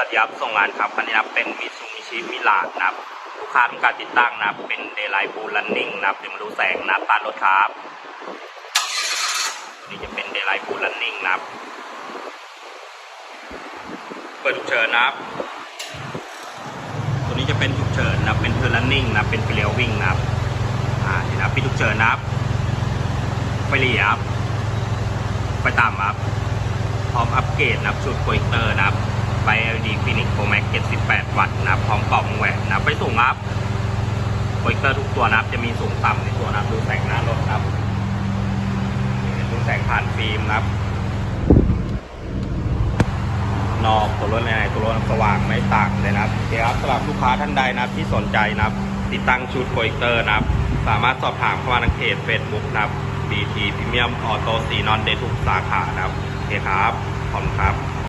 วัสดีครับส่งงานครับคันนี้นะเป็นมิซูมิชิมิลานนะครับลูกค้าต้องการติดตั้งนะเป็นเดไลท์บูลันนิ่งนะเดี๋ยวมาดูแสงนะครับตารถครับตัวนี้จะเป็นเดไลท์บูลันนิ่งนะครับเปิดฉุกเฉินนะครับตัวนี้จะเป็นฉุกเฉินนะเป็นเทอร์ลันนิ่งนะเป็นเฟลียววิ่งนะครับอ่านี่นะครับปิดฉุกเฉินนะไฟเลียบไฟต่ำครับพร้อมอัปเกรดนับชุดโปรเจคเตอร์นะ ไฟ LED Phoenix Pro Max 78 วัตต์นะพร้อมกล่องแหวนนะไปสูงครับโปรเจคเตอร์ทุกตัวนับจะมีสูงต่ำในตัวนับดูแสงหน้ารถครับนี่ดูแสงผ่านฟิล์มนะครับนอกตัวรถในตัวรถสว่างไม่ต่างเลยนะครับโอเคครับสำหรับลูกค้าท่านใดนะครับที่สนใจนะครับ ติดตั้งชุดโปรเจคเตอร์นะครับ สามารถสอบถามเข้ามาทางเพจ Facebook นะครับ BT Premium Auto สีนอนเดทุกสาขานะครับโอเคครับ ขอบคุณครับ